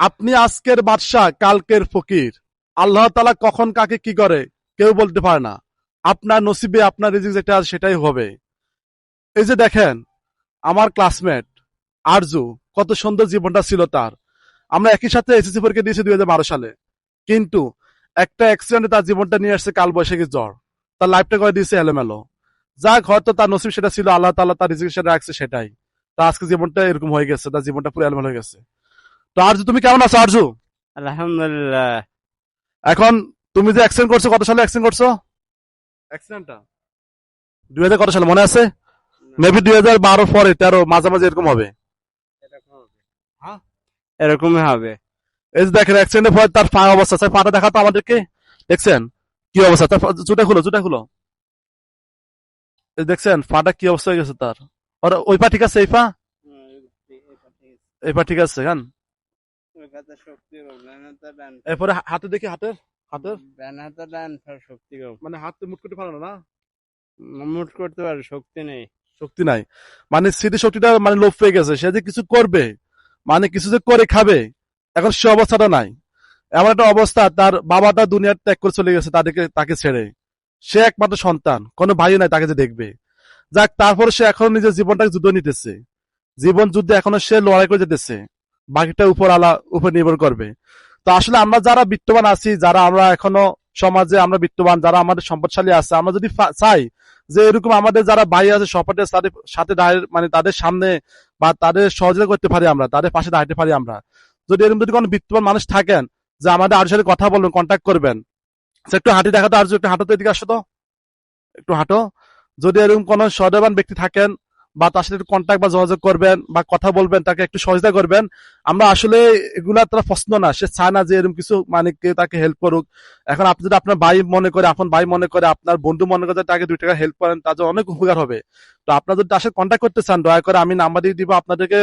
আপনি আজকের বাদশাহ, কালকের ফকির। আল্লাহ তালা কখন কাকে কি করে, কেউ বলতে পারে না। আপনার নসিবে, আপনার রিজিক যেটা সেটাই হবে। এই যে দেখেন, আমার ক্লাসমেট আরজু, কত সুন্দর জীবনটা ছিল তার। আমরা একই সাথে এসএসসি পরীক্ষা দিয়েছি দুই হাজার বারো সালে। কিন্তু একটা অ্যাক্সিডেন্টে তার জীবনটা নিয়ে আসছে কাল বৈশাখী জ্বর। তার লাইফটা করে দিয়েছে এলোমেলো। যাক হয়তো তার নসিব সেটা ছিল, আল্লাহ তাল্লাহ তার রিজিক সেটা রাখছে সেটাই। তা আজকে জীবনটা এরকম হয়ে গেছে, তার জীবনটা পুরো এলোমেলো হয়ে গেছে। তো আরজু তুমি কেমন আছো আরজু আলহামদুলিল্লাহ। এখন তুমি যে অ্যাক্সিডেন্ট করছ কত সালে অ্যাক্সিডেন্ট করছ? অ্যাক্সিডেন্টটা দুই হাজার কত সালে মনে আছে? মেবি দুই হাজার বারো পরে তেরো মাঝামাঝি এরকম হবে। হ্যাঁ? এরকমই হবে। এই যে দেখেন অ্যাক্সিডেন্টের পরে তার পা অবস্থা স্যার পাটা দেখাতো আমাদেরকে? দেখছেন? কি অবস্থা? তার জুতা খুলো জুতা খুলো। এই দেখছেন পাটা কি অবস্থা হয়ে গেছে তার? ওই পা ঠিক আছে এই পা? এই পা ঠিক আছে। হ্যাঁ এরপরে হাতে দেখি হাতের হাতের? শক্তি কম মানে হাত মুট করতে পারো না? মুট করতে পারে শক্তি নেই। শক্তি নাই। মানে স্মৃতি শক্তিটা মানে লোপ পেয়ে গেছে সে যে কিছু করবে মানে কিছু যে করে খাবে এখন সে অবস্থাটা নাই। এমন একটা অবস্থা তার বাবাটা দুনিয়ার ত্যাগ করে চলে গেছে তাদেরকে তাকে ছেড়ে। সে একমাত্র সন্তান কোনো ভাই নাই তাকে যে দেখবে। যাক তারপর সে এখন নিজের জীবনটাকে যুদ্ধ নিতেছে। জীবন যুদ্ধে এখনও সে লড়াই করে যেতেছে। বাকিটা উপর আলা, উপর নির্ভর করবে। তো আসলে আমরা যারা বিত্তবান আছি, যারা আমরা এখনও সমাজে আমরা বিত্তবান, যারা আমাদের সম্পদশালী আছে, আমরা যদি চাই যে এরকম আমাদের যারা ভাই আছে সপাটে তাদের সাথে মানে তাদের সামনে বা তাদের সহযোগিতা করতে পারি আমরা, তাদের পাশে দাঁড়াতে পারি আমরা। যদি এরকম যদি কোনো বিত্তবান মানুষ থাকেন, যে আমাদের আর সাথে কথা বলবেন কন্ট্যাক্ট করবেন সে একটু হাঁটি দেখাতো আর একটু হাঁটো তো এদিকে আসো তো। একটু হাঁটো। যদি এরকম কোনো সদয়বান ব্যক্তি থাকেন বা তার সাথে কন্ট্যাক্ট বা যোগাযোগ করবেন বা কথা বলবেন, তাকে একটু সহযোগিতা করবেন। আমরা আসলে এগুলা তারা পছন্দ না। সে চায় না যে এরকম কিছু মানে তাকে হেল্প করুক। এখন আপনি যদি আপনার ভাই মনে করে, আপন ভাই মনে করে, আপনার বন্ধু মনে করে তাকে দুই টাকা হেল্প করেন, তার অনেক উপকার হবে। তো আপনার যদি তার সাথে কন্ট্যাক্ট করতে চান, দয়া করে আমি নাম্বার দিয়ে দিব, আপনাদেরকে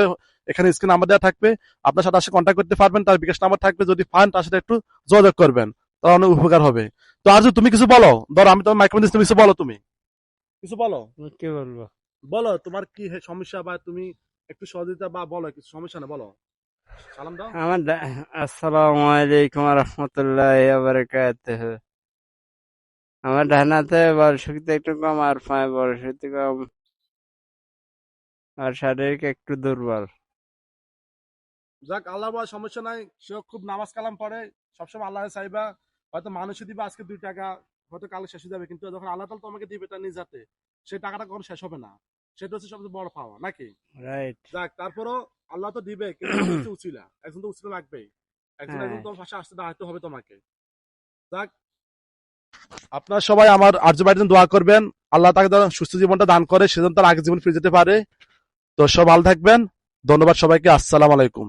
এখানে স্ক্রিন নাম্বার দেওয়া থাকবে। আপনার সাথে আসে কন্ট্যাক্ট করতে পারবেন, তার বিকাশ নাম্বার থাকবে। যদি পান, তার সাথে একটু যোগাযোগ করবেন, তার অনেক উপকার হবে। তো আর তুমি কিছু বলো? ধরো, আমি তোমার মাইক্রোফোন দিচ্ছি কিছু বলো, তুমি। কিছু বলো? কি বলব? বলো তোমার কি সমস্যা বা তুমি একটু সহযোগিতা বা বলো কিছু সমস্যা না বলো। সালাম দাও। আমার আসসালামু আলাইকুম রহমতুল্লাহ বারাকাতুহ। আমার ডানাতে বল শক্তি একটু কম আর পায়ে বল শক্তি কম। আর শারীরিক একটু দুর্বল। যাক আল্লাহ বল সমস্যা নাই। সে খুব নামাজ কালাম পড়ে। সবসময় আল্লাহ চাইবা। হয়তো মানুষে দিবে আজকে দুই টাকা হয়তো কালে শেষ যাবে। কিন্তু যখন আল্লাহ তালা তোমাকে দিবে তার নিজ হাতে। সেই টাকাটা কখনো শেষ হবে না। সেটা হচ্ছে সবচেয়ে বড় পাওয়া নাকি? রাইট যাক তারপরও আল্লাহ তো দিবে কিন্তু উচিলা। একজন তো উচিলা লাগবেই। একজন হ্যাঁ। একজন তোমার পাশে আসতে দাঁড়াতে হবে তোমাকে। যাক আপনার সবাই আমার আর্য বাড়িতে দোয়া করবেন। আল্লাহ তাকে সুস্থ জীবনটা দান করে সেজন্য তার আগে জীবন ফিরে যেতে পারে। তো সব ভালো থাকবেন। ধন্যবাদ সবাইকে। আসসালাম আলাইকুম।